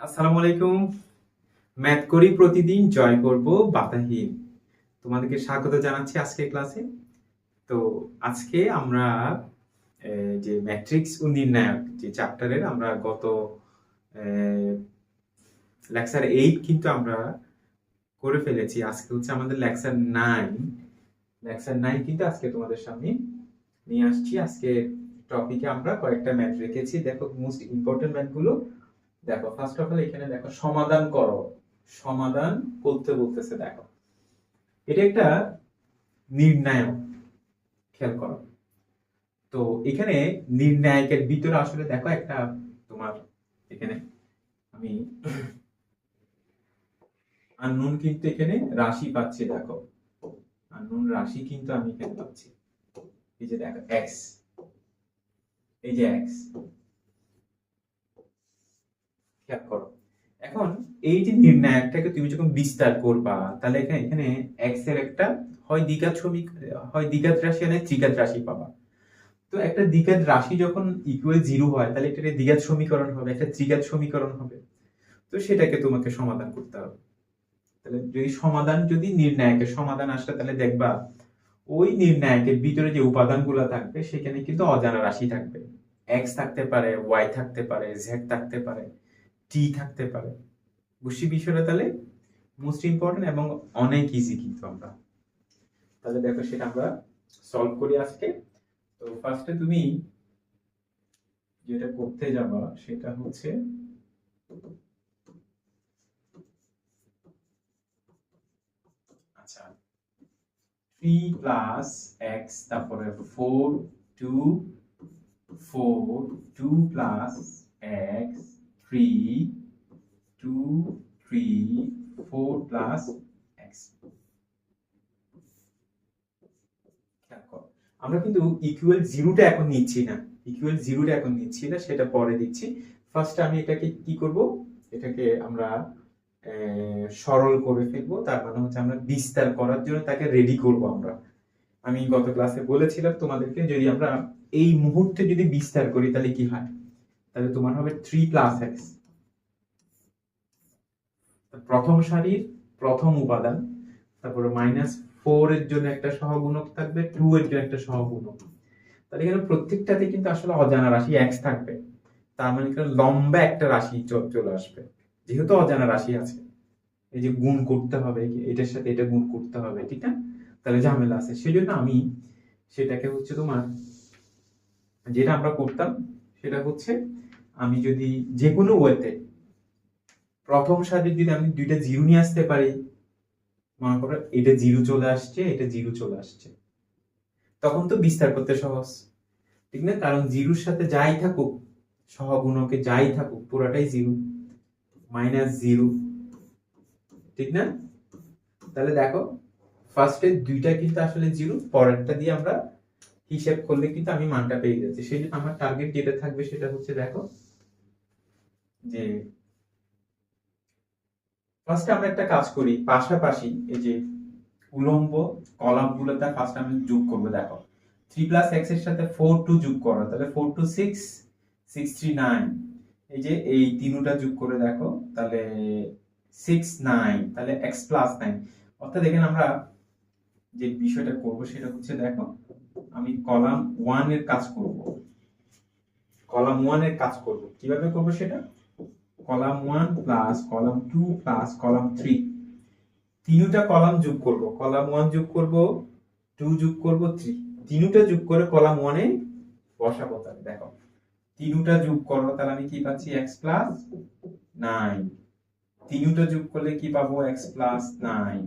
আসসালামু আলাইকুম। ম্যাথ করি প্রতিদিন, জয় করব বাধাহীন তোমাদেরকে স্বাগত জানাচ্ছি আজকের ক্লাসে। তো আজকে আমরা যে ম্যাট্রিক্স ও নির্ণায়ক যে চ্যাপ্টারের আমরা গত লেকচার এইট কিন্তু আমরা করে ফেলেছি। আজকে হচ্ছে আমাদের লেকচার নাইন। লেকচার নাইন কিন্তু আজকে তোমাদের সামনে নিয়ে আসছি। আজকে টপিকে আমরা কয়েকটা ম্যাথ রেখেছি। দেখো মোস্ট ইম্পর্টেন্ট ম্যাথগুলো দেখো ফার্স্ট অফ অল এখানে দেখো, সমাধান করো। সমাধান করতে বলতেছে, দেখো। এটা একটা নির্ণায়ক, খেয়াল করো। তো এখানে নির্ণায়কের ভিতরে আসলে দেখো একটা তোমার এখানে আমি আননুন কিন্তু এখানে রাশি পাচ্ছি, দেখো। আননুন রাশি কিন্তু আমি এখানে পাচ্ছি। এই যে দেখো এক্স এই যে এক্স খেয়াল করো। এখন এই যে নির্ণায়কটাকে তুমি যখন বিস্তার করবা, তাহলে এখানে এক্সের একটা হয় দ্বিঘাত সমীক হয় দ্বিঘাত রাশি ত্রিঘাত রাশি পাবা। তো একটা দ্বিঘাত রাশি যখন ইকুয়াল জিরো হয়, তাহলে একটা দ্বিঘাত সমীকরণ হবে, একটা ত্রিঘাত সমীকরণ হবে। তো সেটাকে তোমাকে সমাধান করতে হবে। তাহলে যদি সমাধান, যদি নির্ণায়কের সমাধান আসে, তাহলে দেখবা ওই নির্ণায়কের ভিতরে যে উপাদানগুলো থাকবে, সেখানে কিন্তু অজানা রাশি থাকবে। এক্স থাকতে পারে ওয়াই থাকতে পারে জেড থাকতে পারে। টি থাকতে পারে। বুঝছি বিষয়টা তাহলে মোস্ট ইম্পর্টেন্ট এবং অনেক ইজি কিন্তু আমরা। তাহলে দেখো সেটা আমরা সলভ করি আজকে। তো ফার্স্টে তুমি যেটা করতে যাবা সেটা হচ্ছে আচ্ছা থ্রি প্লাস এক্স তারপরে four two four two plus x three two three four plus x আমরা কিন্তু ইকুয়াল জিরোটা এখন নিচ্ছি না। ইকুয়াল জিরোটা এখন নিচ্ছি না, সেটা পরে দিচ্ছি। ফার্স্ট আমি এটাকে কি করব? এটাকে আমরা সরল করে ফেলব। তার মানে হচ্ছে আমরা বিস্তার করার জন্য তাকে রেডি করব আমরা। আমি গত ক্লাসে বলেছিলাম তোমাদেরকে, যদি আমরা এই মুহূর্তে যদি বিস্তার করি, তাহলে কি হয়? তাহলে তোমার হবে থ্রি প্লাস এক্স প্রথম সারির প্রথম উপাদান, তারপরে মাইনাস ফোর এর জন্য একটা সহগুণক থাকবে টু এর জন্য একটা সহগুণক। তাহলে এখানে প্রত্যেকটাতে কিন্তু আসলে অজানা রাশি এক্স থাকবে। তার মানে লম্বা একটা রাশি চলে আসবে। যেহেতু অজানা রাশি আছে, এই যে গুণ করতে হবে এটার সাথে এটা গুণ করতে হবে, ঠিক না? তাহলে ঝামেলা আছে। সেই জন্য আমি সেটাকে হচ্ছে তোমার, যেটা আমরা করতাম, সেটা হচ্ছে আমি যদি যে কোনো ওয়েতে প্রথম সারির যদি আমি দুইটা জিরো নিয়ে আসতে পারি, মনে করো এটা জিরো চলে আসছে, এটা জিরো চলে আসছে। তখন তো বিস্তার করতে সহজ। ঠিক না? কারণ জিরোর সাথে যাই থাকুক, সহগুণকে যাই থাকুক, পুরোটাই জিরো। Minus zero. ঠিক না? তাহলে দেখো, ফার্স্টে দুইটা কিন্তু আসলে জিরো, পরেরটা দিয়ে আমরা হিসাব করলে কিন্তু আমি মানটা পেয়ে যাচ্ছি। সেই জন্য আমার টার্গেট যেটা থাকবে সেটা হচ্ছে, দেখো যে ফার্স্টে আমরা একটা কাজ করি, পাশাপাশি এই যে উলম্ব কলাম গুলোতে ফার্স্ট আমি যোগ করব, দেখো। থ্রি প্লাস এক্সের সাথে ফোর টু যোগ করো, তাহলে four two six six three nine এই যে এই তিনটা যোগ করে দেখো, তাহলে সিক্স নাইন তাহলে এক্স প্লাস নাইন অর্থাৎ এখানে আমরা যে বিষয়টা করব, সেটা হচ্ছে দেখো, আমি কলাম ওয়ানের কাজ করব। কলাম ওয়ানের কাজ করব। কীভাবে করব সেটা? Column one plus column two plus column three তিনটা কলাম যোগ করব। কলাম ওয়ান যোগ করব টু যোগ করব থ্রি তিনটা যোগ করে কলাম ওয়ানে বসাবো তাহলে, দেখো। তিনটা যোগ করো, তাহলে আমি কি পাচ্ছি? এক্স প্লাস নাইন তিনটা যোগ করলে কি পাবো? এক্স প্লাস নাইন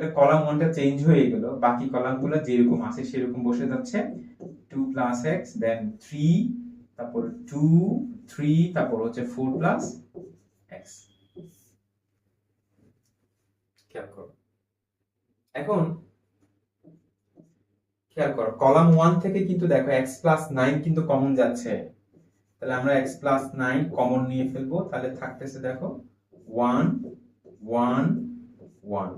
তাহলে কলাম ওয়ানটা চেঞ্জ হয়ে গেল। বাকি কলামগুলো যেরকম আছে সেরকম বসে যাচ্ছে। Two plus x then three তারপর টু থ্রি তারপর হচ্ছে ফোর প্লাস এক্স খেয়াল করো। এখন খেয়াল করো কলাম ওয়ান থেকে কিন্তু দেখো এক্স প্লাস নাইন কিন্তু কমন যাচ্ছে। তাহলে আমরা এক্স প্লাস নাইন কমন নিয়ে ফেলব। তাহলে থাকতেছে দেখো ওয়ান ওয়ান ওয়ান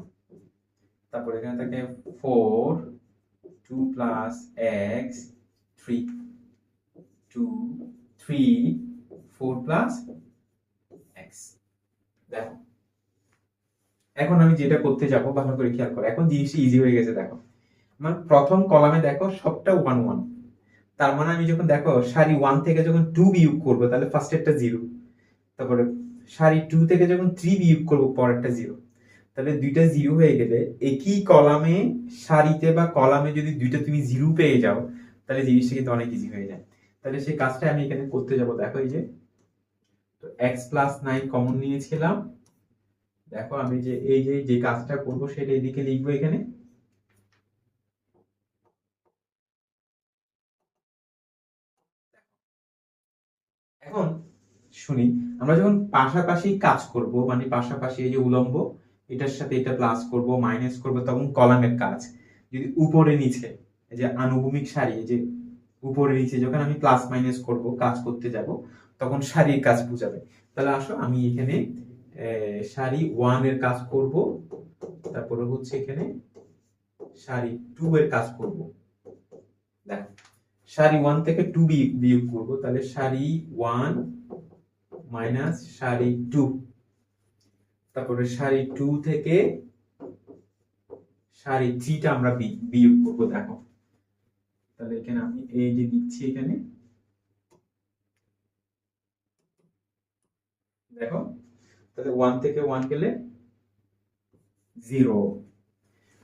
তারপর এখানে থাকে four two plus x three two three four plus x দেখো। এখন আমি যেটা করতে যাব, ভালো করে খেয়াল করো। এখন জিনিসটা ইজি হয়ে গেছে, দেখো। মানে প্রথম কলামে দেখো সবটা ওয়ান ওয়ান তার মানে আমি যখন দেখো সারি ওয়ান থেকে যখন টু বিয়োগ করব, তাহলে ফার্স্ট একটা জিরো তারপরে সারি টু থেকে যখন থ্রি বিয়োগ করব, পরেরটা জিরো তাহলে দুইটা জিরো হয়ে গেলে একই কলামে সারিতে বা কলামে যদি দুইটা তুমি জিরো পেয়ে যাও, তাহলে জিনিসটা কিন্তু অনেক ইজি হয়ে যায়। তাহলে সেই কাজটা আমি এখানে করতে যাব। দেখো এই যে, তো এক্স প্লাস নাইন কমন নিয়েছিলাম। দেখো আমি যে, এই যে যে কাজটা করব সেটা এদিকে লিখব এখানে। এখন শুনি, আমরা যখন পাশাপাশি কাজ করব মানে পাশাপাশি এই যে উলম্ব এটার সাথে এটা প্লাস করব মাইনাস করব, তখন কলামের কাজ। যদি উপরে নিচে যে আনুভূমিক সারি যে উপরে নিচে যখন আমি প্লাস মাইনাস করব, কাজ করতে যাব, তখন সারির কাজ বুঝাবে। তাহলে আসো, আমি এখানে সারি ওয়ানের কাজ করব, তারপরে হচ্ছে এখানে সারি টু এর কাজ করব। দেখো, সারি ওয়ান থেকে টু বিয়োগ করব, তাহলে সারি ওয়ান মাইনাস সারি টু তারপরে সারি টু থেকে সারি থ্রিটা আমরা বিয়োগ করব, দেখো। তাহলে এখানে আমি এই যে দিচ্ছি এখানে। দেখো, তাহলে ওয়ান থেকে ওয়ান গেলে জিরো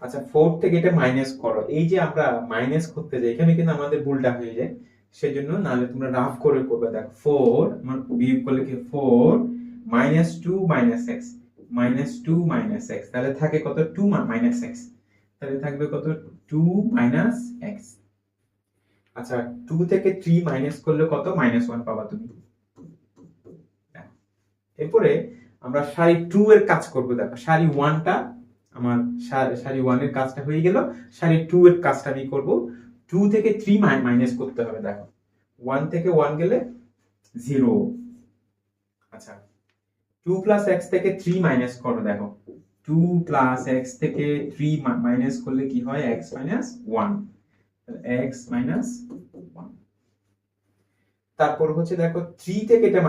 আচ্ছা ফোর থেকে এটা মাইনাস করো। এই যে আমরা মাইনাস করতে যাই, এখানে কিন্তু আমাদের ভুলটা হয়ে যায়। সেজন্য নাহলে তোমরা রাফ করে করবে, দেখো। ফোর বিয়োগ করলে কি? Four minus two minus x minus two minus x তাহলে থাকে কত? টু মাইনাস এক্স তাহলে থাকবে কত? টু মাইনাস এক্স আচ্ছা টু থেকে থ্রি মাইনাস করলে কত? মাইনাস ওয়ান পাবা তুমি। এরপরে আমরা সারি টু এর কাজ করব, দেখো। সারি ওয়ানটা আমার সারি ওয়ানের কাজটা হয়ে গেল। সারি টু এর কাজটা আমি করব। টু থেকে থ্রি মাইনাস করতে হবে, দেখো। ওয়ান থেকে ওয়ান গেলে জিরো আচ্ছা টু প্লাস এক্স থেকে থ্রি মাইনাস করো, দেখো। টু প্লাস এক্স থেকে থ্রি মাইনাস করলে কি হয়? X minus one x minus one তারপর হচ্ছে দেখো থ্রি থেকে এটা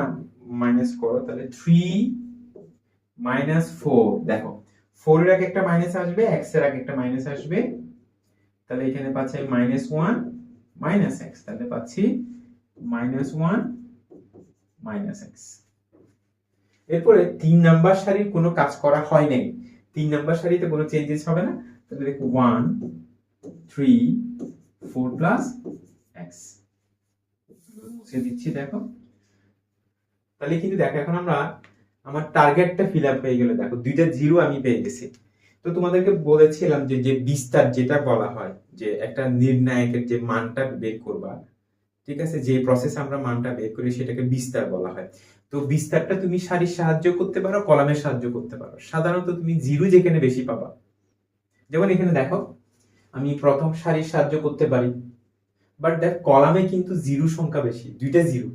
মাইনাস করো, তাহলে থ্রি মাইনাস ফোর দেখো ফোর এর আগে একটা মাইনাস আসবে এক্সের আগে একটা মাইনাস আসবে। তাহলে এখানে পাচ্ছি মাইনাস ওয়ান মাইনাস এক্স তাহলে পাচ্ছি মাইনাস ওয়ান মাইনাস এক্স এরপরে তিন নাম্বার সারির কোনো কাজ করা হয় নাই। তিন নাম্বার সারিতে কোনো চেঞ্জেস হবে না? তাহলে দেখো one three four plus x মুছে দিচ্ছি, দেখো। তাহলে কিন্তু দেখো, এখন আমরা আমার টার্গেটটা ফিল আপ হয়ে গেল। দেখো, দুইটা জিরো আমি পেয়ে গেছি। তো তোমাদেরকে বলেছিলাম যে যে বিস্তার যেটা বলা হয়, যে একটা নির্ণায়কের যে মানটা বের করবা, ঠিক আছে? যে প্রসেস আমরা মানটা বের করি, সেটাকে বিস্তার বলা হয়। তো বিস্তারটা তুমি সারির সাহায্য করতে পারো, কলামের সাহায্য করতে পারো। সাধারণত তুমি জিরো যেখানে বেশি পাবা। যেমন এখানে দেখো, আমি প্রথম সারির সাহায্য করতে পারি বাট দেখ, কলামে কিন্তু জিরো সংখ্যা বেশি, দুইটা জিরো।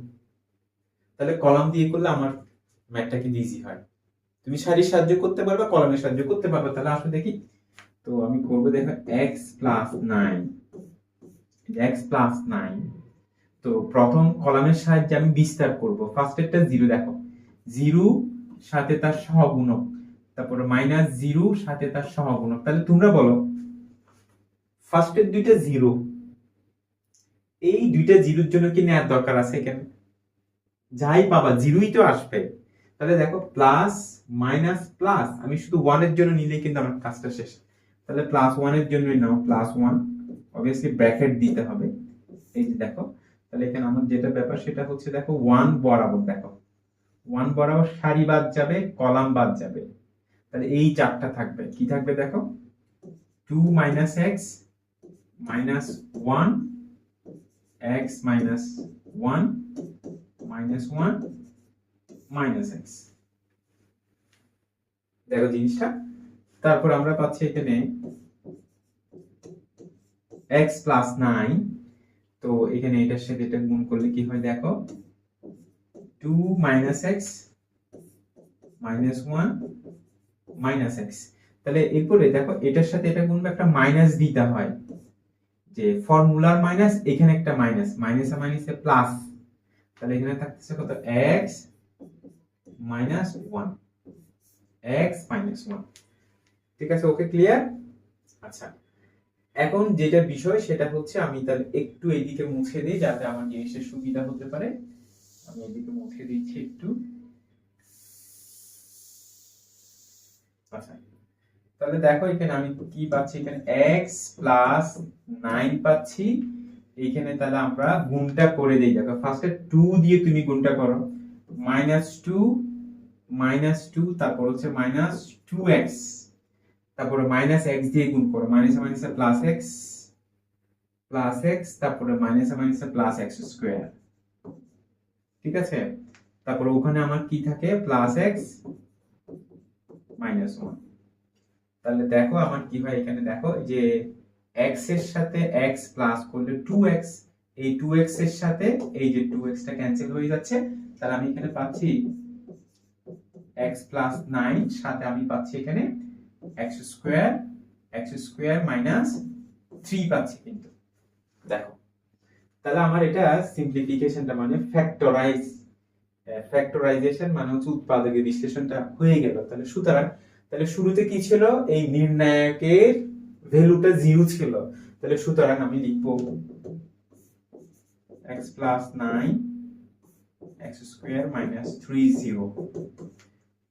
তাহলে কলাম দিয়ে করলে আমার ম্যাথটা কিন্তু ইজি হয়। তুমি সারির সাহায্য করতে পারবে, কলমের সাহায্য করতে পারবে। তাহলে আসলে দেখি। তো আমি করব দেখো x plus nine x plus nine তো প্রথম কলামের সাহায্যে আমি বিস্তার করব। ফার্স্ট একটা জিরো দেখো। জিরো সাথে তার সহগুণক। তারপরে মাইনাস জিরো সাথে তার সহগুণক। তাহলে তোমরা বলো ফার্স্টের দুইটা জিরো, এই দুইটা জিরোর জন্য কি নেওয়ার দরকার আছে এখানে? যাই পাবা, জিরোই তো আসবে। তাহলে দেখো প্লাস মাইনাস প্লাস আমি শুধু ওয়ানের জন্য নিলেই কিন্তু আমার কাজটা শেষ। তাহলে প্লাস ওয়ানের জন্যই নাও প্লাস ওয়ান অবভিয়াসলি ব্র্যাকেট দিতে হবে। এই যে দেখো তাহলে এখানে আমার যেটা ব্যাপার সেটা হচ্ছে, দেখো ওয়ান বরাবর, দেখো। ওয়ান বরাবর সারি বাদ যাবে, কলাম বাদ যাবে। তাহলে এই চারটা থাকবে। কি থাকবে, দেখো? Two minus x minus one x minus one minus one minus x দেখো জিনিসটা? তারপর আমরা পাচ্ছি এখানে এক্স প্লাস নাইন তো এখানে এটার সাথে এটা গুণ করলে কি হয় দেখো? Two minus x minus one minus x তাহলে এরপরে দেখো, এটার সাথে এটা গুণবে একটা মাইনাস দিতে হয়। যে ফর্মুলার মাইনাস এখানে একটা মাইনাস মাইনাস আর মাইনাসে প্লাস তাহলে এখানে থাকতেছে কত? X minus one x minus one ঠিক আছে ওকে ক্লিয়ার আচ্ছা। এখন যেটা বিষয়, সেটা হচ্ছে আমি তাহলে একটু এইদিকে মুছে দিই যাতে আমার জিনিসের সুবিধা হতে পারে। আমি এদিকে মুছে দিচ্ছি একটু। আচ্ছা। তাহলে দেখো এখানে আমি কি পাচ্ছি? এখানে এক্স প্লাস নাইন পাচ্ছি। এইখানে তাহলে আমরা গুণটা করে দিই। দেখো ফার্স্টে টু দিয়ে তুমি গুণটা করো। মাইনাস টু মাইনাস টু তারপর হচ্ছে মাইনাস টু এক্স তারপরে মাইনাস এক্স দিয়ে গুণ করো। মাইনাসে মাইনাসে প্লাস এক্স প্লাস এক্স তারপরে মাইনাসে মাইনাসে প্লাস এক্স স্কোয়ার ঠিক আছে? তারপরে ওখানে আমার কি থাকে? প্লাস এক্স মাইনাস ওয়ান তাহলে দেখো আমার কি হয় এখানে? দেখো যে এক্সের সাথে এক্স প্লাস করলে টু এক্স এই টু এক্সের সাথে এই যে টু এক্স টা ক্যান্সেল হয়ে যাচ্ছে, তাহলে আমি এখানে পাচ্ছি এক্স প্লাস নাইন সাথে আমি পাচ্ছি এখানে x square x square minus three পাচ্ছি কিন্তু। দেখো, তাহলে আমার এটা সিম্পলিফিকেশনটা মানে ফ্যাক্টরাইজ ফ্যাক্টরাইজেশন মানে হচ্ছে উৎপাদকের বিশ্লেষণটা হয়ে গেল। তাহলে সুতরাং, তাহলে শুরুতে কি ছিল? এই নির্ণায়কের ভ্যালুটা জিরো ছিল। তাহলে সুতরাং আমি লিখব x plus nine x square minus three zero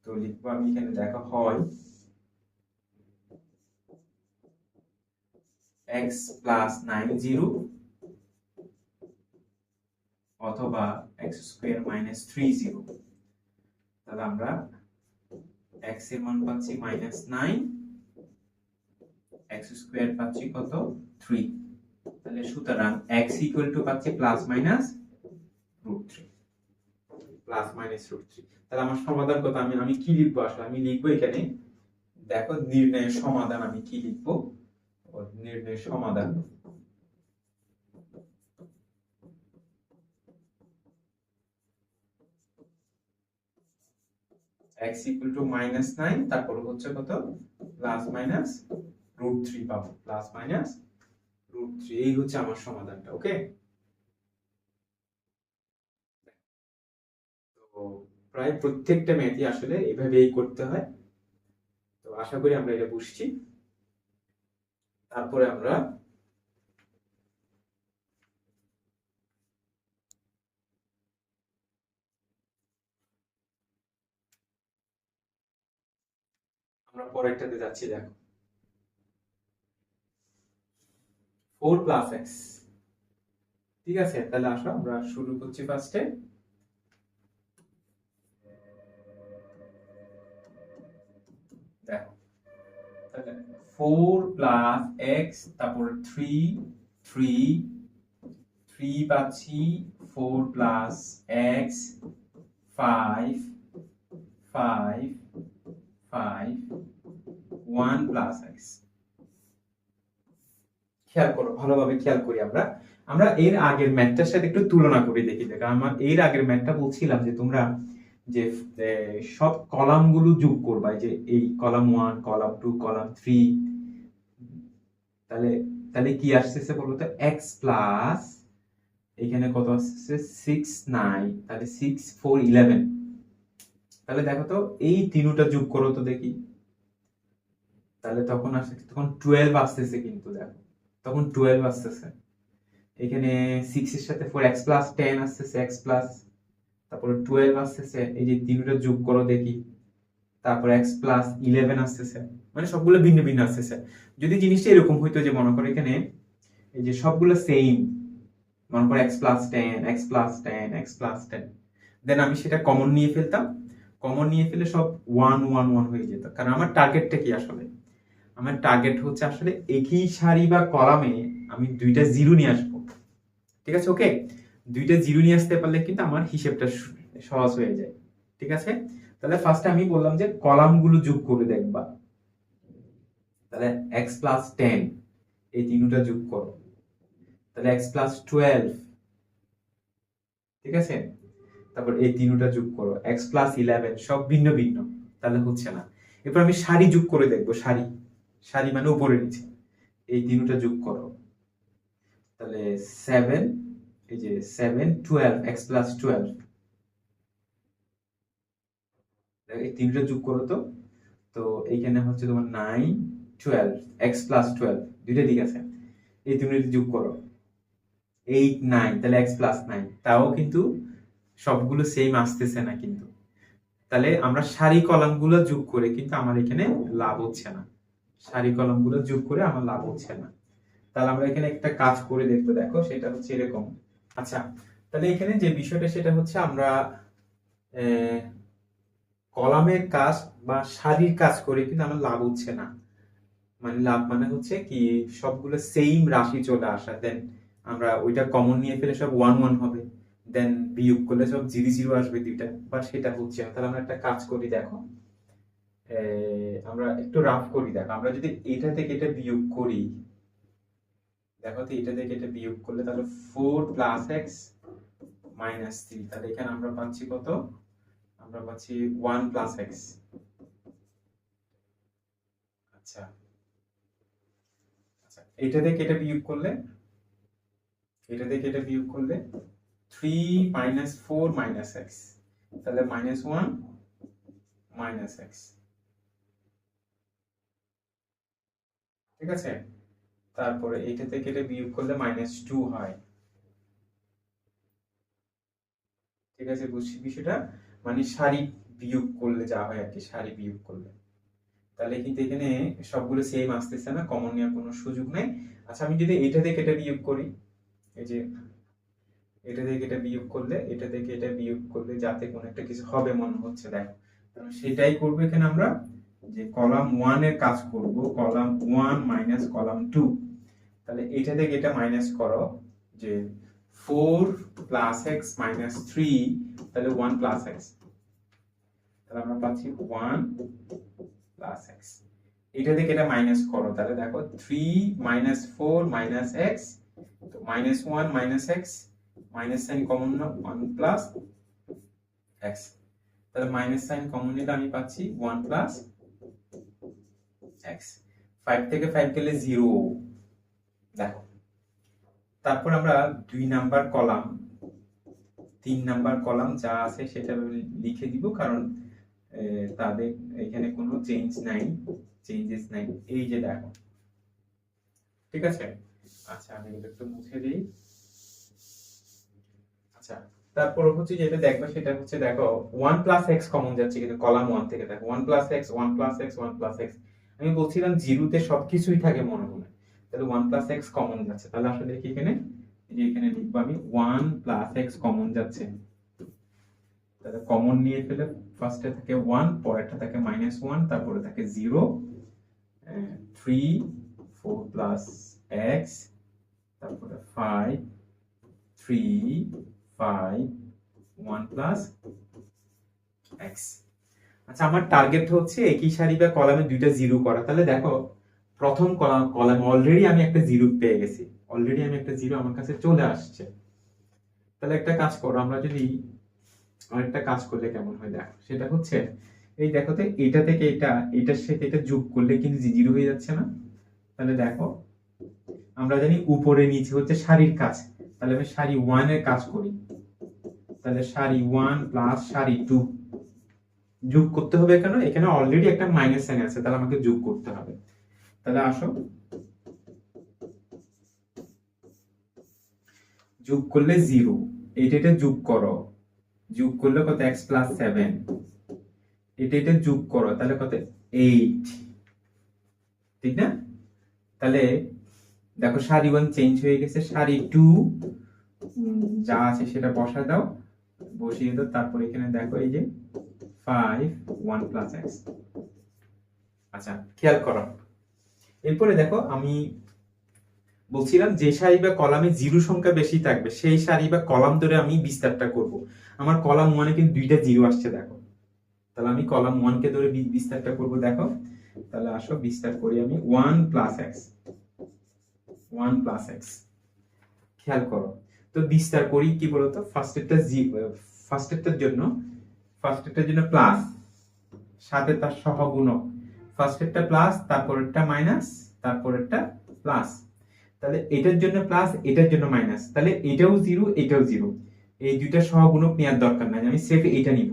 তো লিখব আমি এখানে, দেখা, হয়। এক্স প্লাস নাইন জিরো অথবা x square minus three zero তাহলে আমরা এক্সের মান পাচ্ছি মাইনাস নাইন এক্স স্কোয়ার পাচ্ছি কত? থ্রি তাহলে সুতরাং এক্স ইকুয়াল টু পাচ্ছি plus minus root three plus minus root three তাহলে আমার সমাধান কত? আমি আমি কি লিখব আসলে? আমি লিখব এখানে, দেখো নির্ণয়ের সমাধান আমি কি লিখব? ও নির্ণয়ের সমাধান। x equal to minus nine তারপর হচ্ছে কত? প্লাস মাইনাস রুট থ্রি পাবো। প্লাস মাইনাস রুট থ্রি এই হচ্ছে আমার সমাধানটা ওকে তো প্রায় প্রত্যেকটা ম্যাথই আসলে এইভাবেই করতে হয়। তো আশা করি আমরা এটা বুঝছি। তারপরে আমরা আমরা পরেরটাতে যাচ্ছি, দেখো। ফোর প্লাস এক্স ঠিক আছে? তাহলে আসো, আমরা শুরু করছি ফার্স্টে দেখো। তাহলে ফোর প্লাস এক্স তারপর থ্রি থ্রি থ্রি পাচ্ছি four plus x five five five one plus x খেয়াল করো, ভালোভাবে খেয়াল করি আমরা। আমরা এর আগের ম্যাথটার সাথে একটু তুলনা করে দেখি, দেখো, আমার এর আগের ম্যাথটা বলছিলাম যে তোমরা যে সব কলামগুলো যোগ করবা যে, এই column one column two column three তাহলে তাহলে কি আসতেছে বলব তো এক্স প্লাস এখানে কত আসছে সিক্স নাইন তাহলে সিক্স ফোর ইলেভেন তাহলে দেখো তো, এই তিনটা যোগ করো তো দেখি। তাহলে তখন আসছে তখন টুয়েলভ আসতেছে কিন্তু দেখো। তখন টুয়েলভ আসতেছে। এখানে সিক্স এর সাথে ফোর এক্স প্লাস টেন আসতেছে এক্স প্লাস তারপরে টুয়েলভ আসতেছে, এই যে তিনটা যোগ করো দেখি। তারপর এক্স প্লাস ইলেভেন আসতেছে। মানে সবগুলো ভিন্ন ভিন্ন আসতেছে। যদি জিনিসটা এরকম হইতো যে মনে করো এখানে এই যে সবগুলো সেম মনে করো x plus ten x plus ten x plus ten then আমি সেটা কমন নিয়ে ফেলতাম। কমন নিয়ে ফেলে সব ওয়ান ওয়ান ওয়ান হয়ে যেত। কারণ আমার টার্গেটটা কি আসলে? আমার টার্গেট হচ্ছে আসলে একই সারি বা কলামে আমি দুইটা জিরো নিয়ে আসব। ঠিক আছে ওকে দুইটা জিরো নিয়ে আসতে পারলে কিন্তু আমার হিসেবটা সহজ হয়ে যায়। ঠিক আছে? তাহলে ফার্স্টে আমি বললাম যে কলামগুলো যোগ করে দেখবা। তাহলে এক্স প্লাস টেন এই তিনটা যোগ করো। তাহলে এক্স প্লাস টুয়েলভ ঠিক আছে? তারপর এই তিনটা যোগ করো। এক্স প্লাস ইলেভেন সব ভিন্ন ভিন্ন, তাহলে হচ্ছে না। এরপর আমি সারি যোগ করে দেখব, সারি। সারি মানে উপরে নিচে। এই তিনটা যোগ করো। তাহলে সেভেন এই যে seven twelve x plus twelve এই তিনটা যোগ করো তো। তো এইখানে হচ্ছে তোমার nine twelve x plus twelve দুইটা দিক আছে। এই তিনটা যোগ করো এইট নাইন তাহলে এক্স প্লাস নাইন তাও কিন্তু সবগুলো সেম আসতেছে না কিন্তু। তাহলে আমরা সারি কলামগুলো যোগ করে কিন্তু আমার এখানে লাভ হচ্ছে না। সারি কলামগুলো যোগ করে আমার লাভ হচ্ছে না। তাহলে আমরা এখানে একটা কাজ করে দেখব, দেখো সেটা হচ্ছে এরকম। আচ্ছা তাহলে এখানে যে বিষয়টা সেটা হচ্ছে আমরা কলামের কাজ বা সারির কাজ করে কিন্তু আমার লাভ হচ্ছে না। মানে লাভ মানে হচ্ছে কি, সবগুলো সেম রাশি চলে আসা দেন আমরা ওইটা কমন নিয়ে ফেলে সব ওয়ান ওয়ান হবে দেন বিয়োগ করলে সব জিরো জিরো আসবে দুইটা, বা সেটা হচ্ছে না। তাহলে আমরা একটা কাজ করি, দেখো আমরা একটু রাফ করি, দেখো, আমরা যদি এটা থেকে এটা বিয়োগ করি দেখো তো এটা থেকে এটা বিয়োগ করলে তাহলে four plus x minus three তাহলে এখানে আমরা পাচ্ছি কত? আমরা পাচ্ছি ওয়ান প্লাস এক্স আচ্ছা। আচ্ছা এটা থেকে এটা বিয়োগ করলে? এটা থেকে এটা বিয়োগ করলে three minus four minus x তাহলে মাইনাস ওয়ান মাইনাস এক্স ঠিক আছে? তারপরে এটা থেকে এটা বিয়োগ করলে মাইনাস টু হয়। ঠিক আছে, বুঝছি বিষয়টা? মানে সারি বিয়োগ করলে যা হয় আর কি, সারি বিয়োগ করলে। তাহলে কিন্তু এখানে সবগুলো সেম আসতেছে না কমন নেওয়ার কোনো সুযোগ নেই। আচ্ছা আমি যদি এটা থেকে এটা বিয়োগ করি, এই যে এটা থেকে এটা বিয়োগ করলে এটা থেকে এটা বিয়োগ করলে যাতে কোনো একটা কিছু হবে মনে হচ্ছে, দেখো। সেটাই করব এখানে আমরা। যে কলাম ওয়ানের কাজ করব column one minus column two তাহলে এটা থেকে এটা মাইনাস করো, যে four plus x minus three তাহলে ওয়ান প্লাস এক্স তাহলে আমরা পাচ্ছি ওয়ান প্লাস এক্স এটা থেকে এটা মাইনাস করো, তাহলে দেখো three minus four minus x তো minus one minus x minus sign common না ওয়ান প্লাস এক্স তাহলে মাইনাস সাইন কমন নিলে আমি পাচ্ছি ওয়ান প্লাস ফাইভ থেকে ফাইভ গেলে জিরো দেখো। তারপর আমরা দুই নাম্বার কলাম, তিন নাম্বার কলাম যা আছে সেটা লিখে দিব কারণ তাদের এখানে কোনো চেঞ্জ নাই চেঞ্জেস নাই। এই যে দেখো। ঠিক আছে? আচ্ছা আমি এটা একটু মুছে দিই। আচ্ছা তারপর হচ্ছে যেটা দেখবে, সেটা হচ্ছে দেখো ওয়ান প্লাস এক্স কমন যাচ্ছে কিন্তু কলাম ওয়ান থেকে। দেখো one plus x one plus x one plus x আমি বলছিলাম জিরোতে সবকিছুই থাকে মনে মনে। তাহলে ওয়ান প্লাস এক্স কমন যাচ্ছে। তাহলে আসলে দেখি এখানে যে এখানে লিখব আমি ওয়ান প্লাস এক্স কমন যাচ্ছে। তাহলে কমন নিয়ে ফেলে ফার্স্টে থাকে ওয়ান পরেরটা থাকে মাইনাস ওয়ান তারপরে থাকে zero three four plus x তারপরে five three five one plus x আচ্ছা আমার টার্গেট হচ্ছে একই সারি বা কলামে দুইটা জিরো করা। তাহলে দেখো, প্রথম কলাম কলাম অলরেডি আমি একটা জিরো পেয়ে গেছি। অলরেডি আমি একটা জিরো আমার কাছে চলে আসছে। তাহলে একটা কাজ করো, আমরা যদি আরেকটা কাজ করলে কেমন হয় দেখো। সেটা হচ্ছে, এই দেখো তো, এটা থেকে এটা, এটার সাথে এটা যোগ করলে কিন্তু জিরো হয়ে যাচ্ছে না। তাহলে দেখো, আমরা জানি উপরে নিচে হচ্ছে সারির কাজ। তাহলে আমি সারি ওয়ানের কাজ করি। তাহলে সারি ওয়ান প্লাস সারি টু যোগ করতে হবে কেন? এখানে অলরেডি একটা মাইনাস সাইন আছে তাহলে আমাকে যোগ করতে হবে। তাহলে আসো। যোগ করলে জিরো এটা এটা যোগ করো। যোগ করলে কত? এক্স প্লাস সেভেন এটা এটা যোগ করো তাহলে কত? এইট ঠিক না? তাহলে দেখো সারি ওয়ান চেঞ্জ হয়ে গেছে সারি টু যা আছে সেটা বসা দাও। বসিয়ে দাও তারপর এখানে দেখো এই যে ফাইভ আচ্ছা খেয়াল করো। এরপরে দেখো, আমি বলছিলাম যে সারি বা কলামে জিরো সংখ্যা বেশি থাকবে, সেই সারি বা কলাম ধরে আমি বিস্তারটা করব। আমার কলাম ওয়ানে কিন্তু দুইটা জিরো আসছে, দেখো। তাহলে আমি কলাম ওয়ানকে ধরে বিস্তারটা করব, দেখো। তাহলে আসো, বিস্তার করি আমি one plus x one plus x খেয়াল করো। তো বিস্তার করি কি বলতো? ফার্স্ট এরটা জি ফার্স্ট এরটার জন্য ফার্স্ট এরটার জন্য প্লাস সাথে তার সহগুণক। ফার্স্ট এরটা প্লাস তারপরেরটা মাইনাস তারপরেরটা প্লাস তাহলে এটার জন্য প্লাস এটার জন্য মাইনাস তাহলে এটাও জিরো এটাও জিরো এই দুইটা সহগুণক নেওয়ার দরকার নাই, আমি সেফ এটা নিব।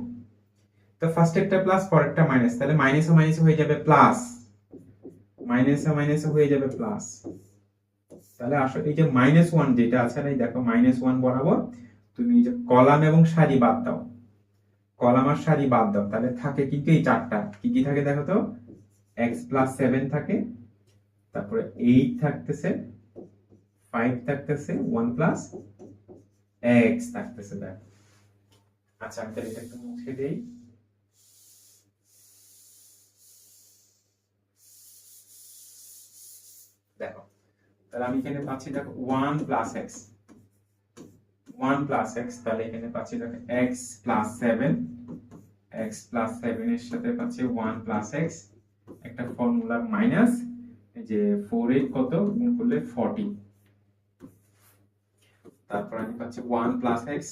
তো ফার্স্ট একটা প্লাস পরেরটা মাইনাস তাহলে মাইনাস মাইনাস হয়ে যাবে প্লাস মাইনাস মাইনাস হয়ে যাবে প্লাস তাহলে আসলে এই যে মাইনাস ওয়ান যেটা আছে না দেখো মাইনাস ওয়ান বরাবর, তুমি যে কলাম এবং সারি বাদ দাও। কলাম আর সারি বাদ দাও। তাহলে থাকে কিন্তু এই চারটা। কি কি থাকে দেখো তো? এক্স প্লাস সেভেন থাকে, তারপরে এইট থাকতেছে ফাইভ থাকতেছে ওয়ান প্লাস এক্স থাকতেছে, দেখো। আচ্ছা আমি তাহলে এটা একটু মুছে দেই। দেখো, তাহলে আমি এখানে পাচ্ছি, দেখো one plus x one plus x তাহলে এখানে পাচ্ছি দেখো x plus seven x plus seven এর সাথে পাচ্ছি ওয়ান প্লাস এক্স একটা ফর্মুলা মাইনাস যে ফোর এইট কত? গুণ করলে ফর্টি তারপর আমি পাচ্ছি ওয়ান প্লাস এক্স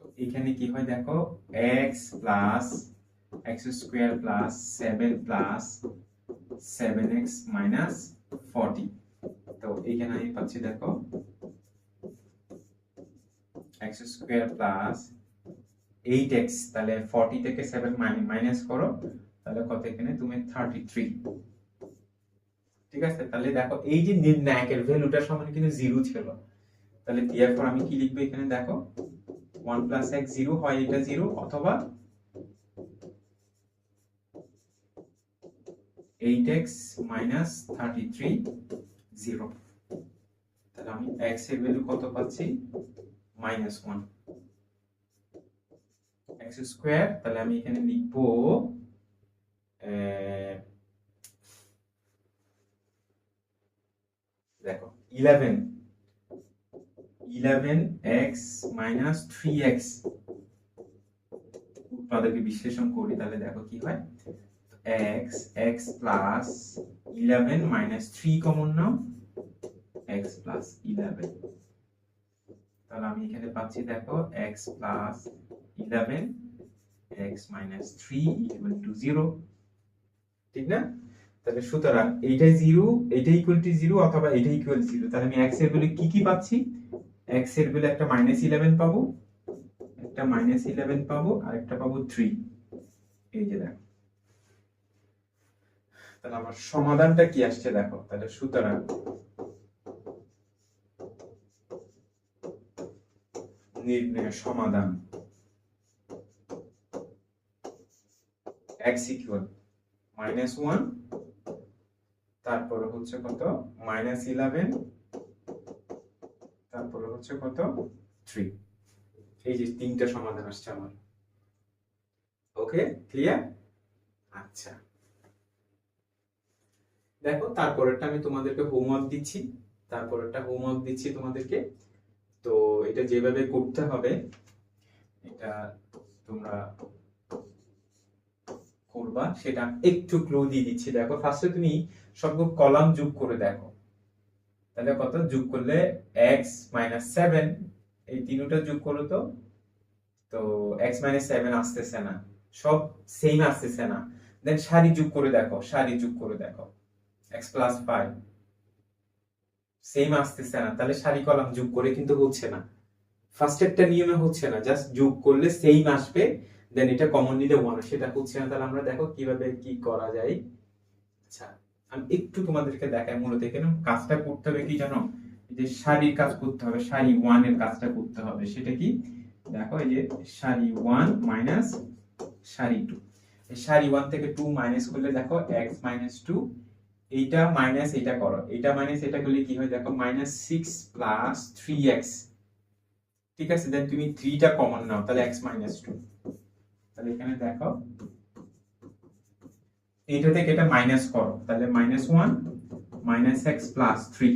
তো এখানে কি হয় দেখো? X plus x square plus seven plus seven x minus forty তো এখানে আমি পাচ্ছি দেখো এক্স স্কোয়ার প্লাস এইট তাহলে ফর্টি থেকে সেভেন মাইনাস করো, তাহলে কত এখানে? তুমি থার্টি থ্রি ঠিক আছে? তাহলে দেখো, এই যে নির্ণায়কের ভ্যালুটা সমান কিন্তু জিরো ছিল। তাহলে পর আমি কি লিখব এখানে? দেখো ওয়ান প্লাস এক্স জিরো হয় এটা জিরো অথবা eight x minus thirty three zero তাহলে আমি এক্সের ভ্যালু কত পাচ্ছি? মাইনাস ওয়ান এক্স স্কোয়ার তাহলে আমি এখানে লিখব দেখো eleven eleven x minus three x উৎপাদকে বিশ্লেষণ করি, তাহলে দেখো কি হয়? X x plus eleven minus three common নাও এক্স প্লাস ইলেভেন তাহলে আমি এখানে পাচ্ছি দেখো x plus eleven x minus three equal to zero ঠিক না? তাহলে সুতরাং এইটাই জিরো এইটা ইকুয়াল টু জিরো অথবা এইটা ইকুয়াল জিরো তাহলে আমি এক্সের ভ্যালু কি কি পাচ্ছি? এক্সের ভ্যালু একটা মাইনাস ইলেভেন পাবো, একটা মাইনাস ইলেভেন পাবো, আর একটা পাবো থ্রি এই যে দেখো। তাহলে আমার সমাধানটা কি আসছে দেখো? তাহলে সুতরাং সমাধান। মাইনাস ওয়ান তারপরে হচ্ছে কত? মাইনাস ইলেভেন তারপরে হচ্ছে কত? থ্রি এই যে তিনটা সমাধান আসছে আমার। ওকে ক্লিয়ার আচ্ছা। দেখো, তারপরেরটা আমি তোমাদেরকে হোমওয়ার্ক দিচ্ছি। তারপরেরটা হোমওয়ার্ক দিচ্ছি তোমাদেরকে। তো এটা যেভাবে করতে হবে, এটা তোমরা করবা, সেটা একটু ক্লু দিয়ে দিচ্ছি। দেখো ফার্স্টে তুমি সবগুলো কলাম যোগ করে দেখো। তাহলে কত? যোগ করলে এক্স মাইনাস সেভেন এই তিনটা যোগ করো তো। তো এক্স মাইনাস সেভেন আসতেছে না। সব সেম আসতেছে না। দেন সারি যোগ করে দেখো, সারি যোগ করে দেখো। এক্স প্লাস ফাইভ সেম আসতেছে না। তাহলে সারি কলাম যোগ করে কিন্তু হচ্ছে না। ফার্স্ট একটা নিয়মে হচ্ছে না জাস্ট যোগ করলে সেম আসবে দেন এটা কমন নিলে ওয়ান সেটা হচ্ছে না। তাহলে আমরা দেখো কীভাবে কি করা যায়। আচ্ছা আমি একটু তোমাদেরকে দেখাই, মূলত এখানে কাজটা করতে হবে কি জানো? যে সারির কাজ করতে হবে সারি ওয়ানের কাজটা করতে হবে। সেটা কি? দেখো এই যে সারি ওয়ান মাইনাস সারি টু সারি ওয়ান থেকে টু মাইনাস করলে দেখো এক্স মাইনাস টু এইটা মাইনাস এটা করো। এটা মাইনাস এটা করলে কি হয়? দেখো minus six plus three x ঠিক আছে? দেন তুমি থ্রিটা কমন নাও, তাহলে এক্স মাইনাস টু তাহলে এখানে দেখো, এইটা থেকে এটা মাইনাস করো। তাহলে minus one minus x plus three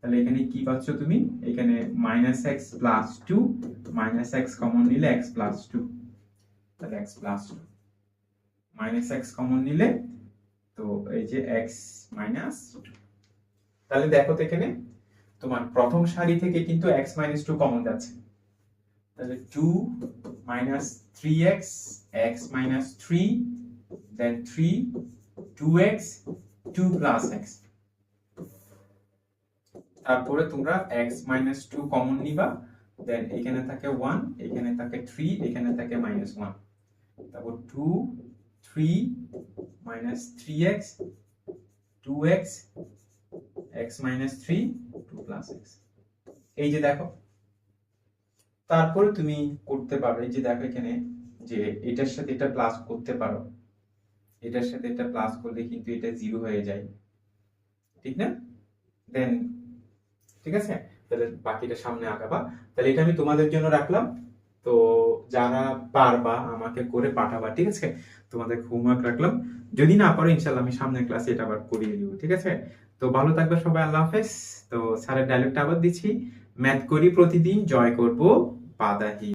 তাহলে এখানে কি পাচ্ছ তুমি? এখানে minus x plus two minus x common নিলে এক্স প্লাস টু তাহলে x plus two minus x common নিলে তো এই যে এক্স মাইনাস তাহলে দেখো তো এখানে তোমার প্রথম সারি থেকে কিন্তু এক্স মাইনাস টু কমন যাচ্ছে। তাহলে two minus three x x minus three then three two x two plus x তারপরে তোমরা এক্স মাইনাস টু কমন নিবা দেন এখানে থাকে ওয়ান এখানে থাকে থ্রি এখানে থাকে মাইনাস ওয়ান তারপর two three minus three x two x x minus three two plus x এই যে দেখো, তারপরে তুমি করতে পারো, এই যে দেখো এখানে যে এটার সাথে এটা প্লাস করতে পারো। এটার সাথে এটা প্লাস করলে কিন্তু এটা জিরো হয়ে যায়। ঠিক না? দেন ঠিক আছে? তাহলে বাকিটা সামনে আগাবা তাহলে এটা আমি তোমাদের জন্য রাখলাম। তো যারা পারবা আমাকে করে পাঠাবা, ঠিক আছে? তোমাদের হোমওয়ার্ক রাখলাম। যদি না পারো ইনশাল্লাহ আমি সামনের ক্লাসে এটা আবার করিয়ে দিব, ঠিক আছে? তো ভালো থাকবে সবাই, আল্লাহ হাফেজ। তো স্যারের ডায়লগটা আবার দিচ্ছি। ম্যাথ করি প্রতিদিন, জয় করব, বাদাহি।